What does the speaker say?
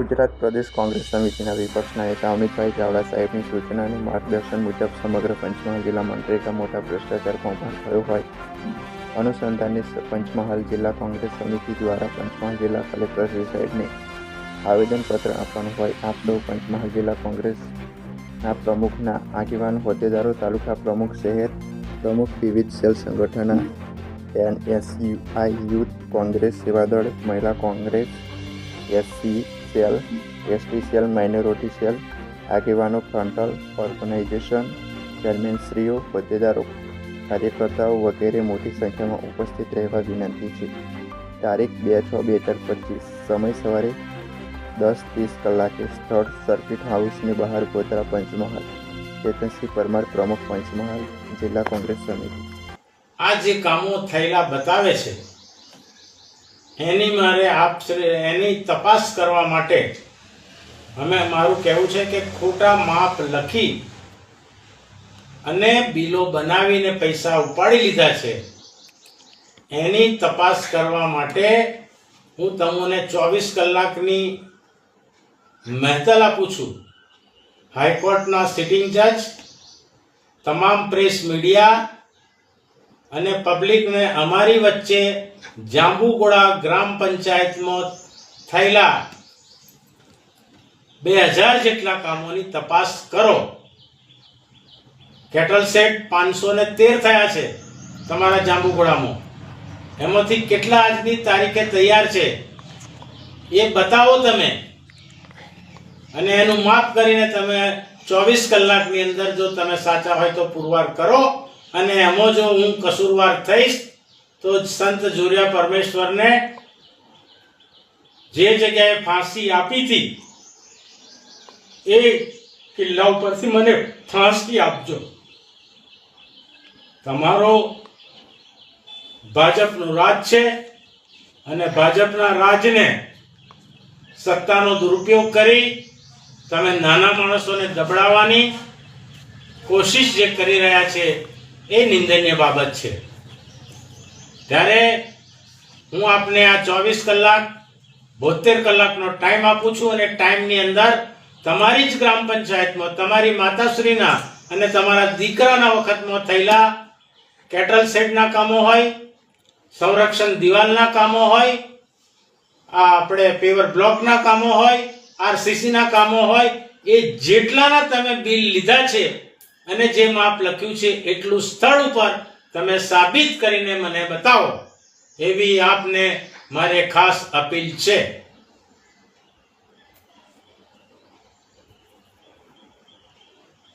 ગુજરાત પ્રદેશ કોંગ્રેસ સમિતિના વિપક્ષના નેતા અમિતભાઈ ચાવડા સાહેબની સૂચના અને માર્ગદર્શન મુજબ સમગ્ર પંચમહાલ જિલ્લા મનરેગા મોટા ભ્રષ્ટાચાર કૌભાંડ થયો હોય. અનુસંધાને પંચમહાલ જિલ્લા કોંગ્રેસ સમિતિ દ્વારા પંચમહાલ જિલ્લા કલેક્ટર શ્રી સાહેબને આવેદનપત્ર આપવાનું હોય. આપ સૌ પંચમહાલ જિલ્લા કોંગ્રેસના પ્રમુખના આગેવાન હોદ્દેદારો, તાલુકા પ્રમુખ, શહેર પ્રમુખ, વિવિધ સેલ સંગઠનના NSUI youth Congress Seva Dal, Mahila Congress, SC cell ST cell minority cell આગેવાનો ફ્રન્ટલ ઓર્ગેનાઇઝેશન ચેરમેનશ્રીઓ હોદ્દેદારો, કાર્યકર્તાઓ વગેરે મોટી સંખ્યામાં ઉપસ્થિત રહેવા વિનંતી છે. તારીખ બે છ બે હજાર પચીસ, સમય સવારે દસ ત્રીસ કલાકે સ્થળ સર્કિટ હાઉસની બહાર ગોધરા પંચમહાલ ચેતનસિંહ પરમાર પ્રમુખ પંચમહાલ, જિલ્લા કોંગ્રેસ સમિતિ. આ જે કામો થયેલા બતાવે છે એની મારે આપ એની તપાસ કરવા માટે અમે મારું કહેવું છે કે ખોટા માપ લખી અને બિલો બનાવીને પૈસા ઉપાડી લીધા છે. એની તપાસ કરવા માટે હું તમને ચોવીસ કલાકની મહેતલ આપું છું. હાઈકોર્ટના સિટિંગ જજ, તમામ પ્રેસ મીડિયા અને પબ્લિકને અમારી વચ્ચે જાંબુગોળા ગ્રામ પંચાયતમાં થયેલા બે હજાર જેટલા કામોની તપાસ કરો. કેટલ સેટ પાંચસો ને તેર થયા છે તમારા જાંબુગોળામાં એમાંથી કેટલા આજની તારીખે તૈયાર છે એ બતાવો તમે. અને એનું માપ કરીને તમે ચોવીસ કલાકની અંદર જો તમે સાચા હોય તો પુરવાર કરો. અને એમાં જો હું કસૂરવાર થઈશ, તો સંત જોરિયા પરમેશ્વરને જે જગ્યાએ ફાંસી આપી હતી, એ કિલ્લા ઉપરથી મને ફાંસી આપજો. તમારો ભાજપનું રાજ છે અને ભાજપના રાજને સત્તાનો દુરુપયોગ કરી તમે નાના માણસોને દબડાવવાની કોશિશ જે કરી રહ્યા છે એ નિંદનીય બાબત છે. ત્યારે હું આપને આ ચોવીસ કલાક બોતેર કલાકનો ટાઈમ આપું છું અને ટાઈમની અંદર તમારી જ ગ્રામ પંચાયતમાં, તમારી માતાશ્રીના અને તમારા દીકરાના વખતમાં થયેલા કેટલ શેડના કામો હોય, સંરક્ષણ દિવાલના કામો હોય, આ આપણે પેવર બ્લોકના કામો હોય આરસીસીના કામો હોય, એ જેટલાના તમે બિલ લીધા છે અને જે માપ લખ્યું છે એટલું સ્થળ ઉપર તમે સાબિત કરીને મને બતાવો. એવી આપને મારે ખાસ અપીલ છે.